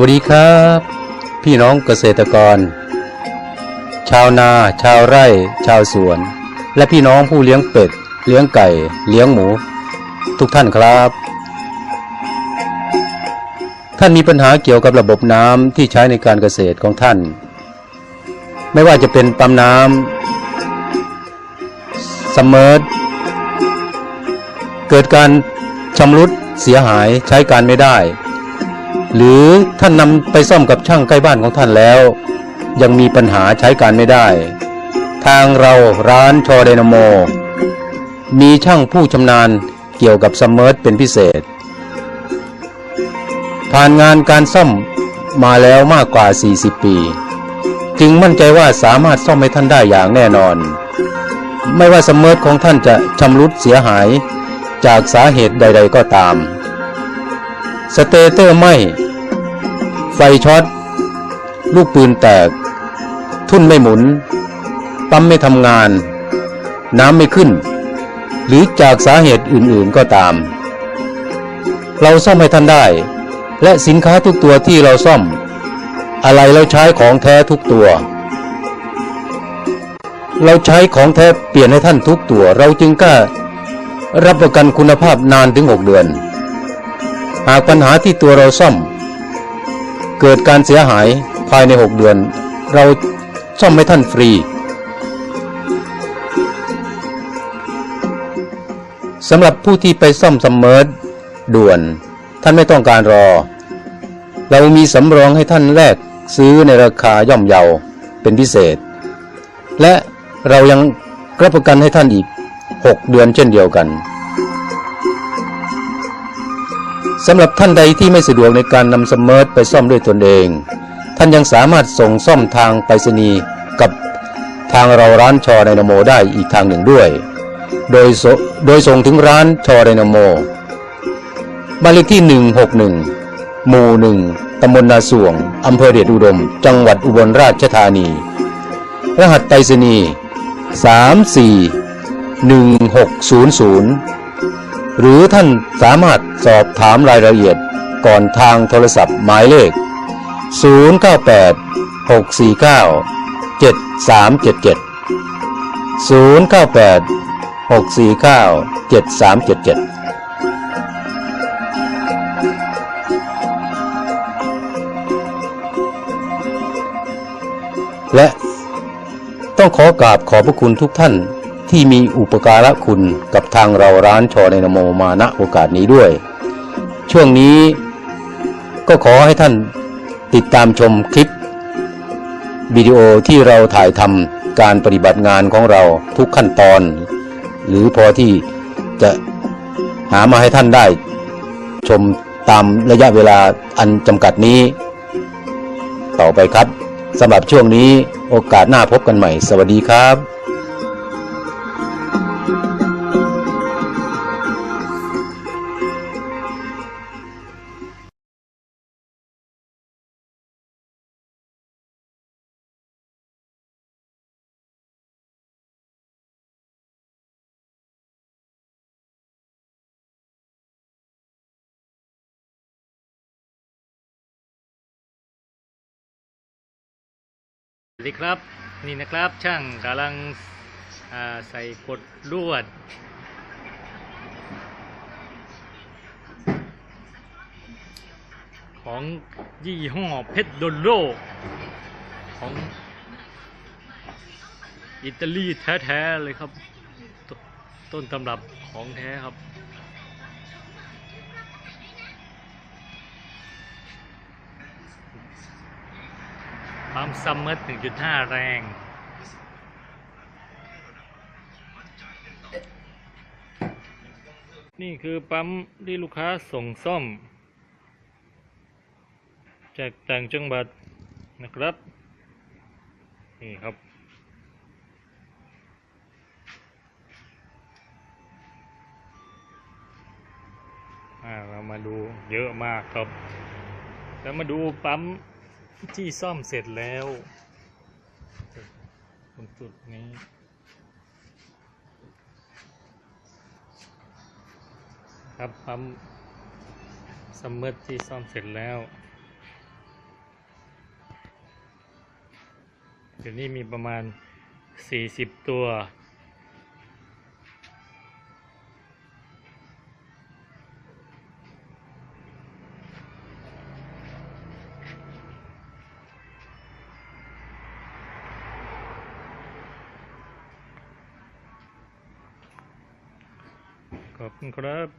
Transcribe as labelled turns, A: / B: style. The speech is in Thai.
A: วัสดีครับ พี่น้องเกษตรกร ชาวนา ชาวไร่ ชาวสวน และพี่น้องผู้เลี้ยงเป็ด เลี้ยงไก่ เลี้ยงหมู ทุกท่านครับ ท่านมีปัญหาเกี่ยวกับระบบน้ำที่ใช้ในการเกษตรของท่าน ไม่ว่าจะเป็นปั๊มน้ำสมอร์เกิดการชำรุดเสียหายใช้การไม่ได้ หรือท่านนำไปซ่อมกับช่างใกล้บ้านของท่านแล้ว ยังมีปัญหาใช้การไม่ได้ ทางเราร้านชอไดนาโม มีช่างผู้ชำนาญเกี่ยวกับซัมเมอร์เป็นพิเศษ ผ่านงานการซ่อมมาแล้วมากกว่า 40 ปี จึงมั่นใจว่าสามารถซ่อมให้ท่านได้อย่างแน่นอน ไม่ว่าซัมเมอร์ของท่านจะชำรุดเสียหายจากสาเหตุใด ๆก็ตาม สเตเตอร์ไหม ไฟช็อต ลูกปืนแตก ทุ่นไม่หมุน ปั๊มไม่ทำงาน น้ำไม่ขึ้น หรือจากสาเหตุอื่นๆก็ตาม เราซ่อมให้ท่านได้ และสินค้าทุกตัวที่เราซ่อม อะไรเราใช้ของแท้ทุกตัว เราใช้ของแท้เปลี่ยนให้ท่านทุกตัว เราจึงกล้ารับประกันคุณภาพนานถึง 6 เดือน หากปัญหาที่ตัวเราซ่อม เกิดการเสียหายภายใน 6 เดือน เราซ่อมให้ท่านฟรี สำหรับผู้ที่ไปซ่อมซัมเมอร์ด่วน ท่านไม่ต้องการรอ เรามีสำรองให้ท่านแลกซื้อในราคาย่อมเยาเป็นพิเศษ และเรายังรับประกันให้ท่านอีก 6 เดือนเช่นเดียวกัน สำหรับท่านใดที่ไม่สะดวกในการนำสมมอร์ไปซ่อมด้วยตนเอง ท่านยังสามารถส่งซ่อมทางไปรษณีย์กับทางเราร้านชอไดนาโมได้อีกทางหนึ่งด้วย โดยโดยส่งถึงร้านชอไดนาโมบ้านเลขที่ 161 หมู่หนึ่งตำบลนาสวง อำเภอเดชอุดม จังหวัดอุบลราชธานี รหัสไปรษณีย์ 341600 หรือท่านสามารถสอบถามรายละเอียดก่อนทางโทรศัพท์หมายเลข 098 649 7377 098 649 7377และต้องขอกราบขอบพระคุณทุกท่าน ที่มีอุปการะคุณกับทางเราร้านชอในนโมมาณโอกาสนี้ด้วย ช่วงนี้ก็ขอให้ท่านติดตามชมคลิปวิดีโอที่เราถ่ายทำการปฏิบัติงานของเราทุกขั้นตอน หรือพอที่จะหามาให้ท่านได้ชมตามระยะเวลาอันจำกัดนี้ ต่อไปครับสำหรับช่วงนี้โอกาสหน้าพบกันใหม่ สวัสดีครับ
B: สวัสดีครับนี่นะครับช่างกำลังใส่กดลวด ของยี่ห้อเพชรโดโลของอิตาลีแท้ ๆ เลยครับตต้นตำรับของแท้ครับ ซัมเมอร์1.5 แรง นี่คือปั๊มที่ลูกค้าส่งซ่อม จากต่างจังหวัดนะครับ นี่ครับเรามาดูเยอะมากครับ แล้วมาดูปั๊ม ที่ซ่อมเสร็จแล้วตรงจุดนี้ครับปั๊มสมมติที่ซ่อมเสร็จแล้ว เดี๋ยวนี้มีประมาณ 40 ตัว open crab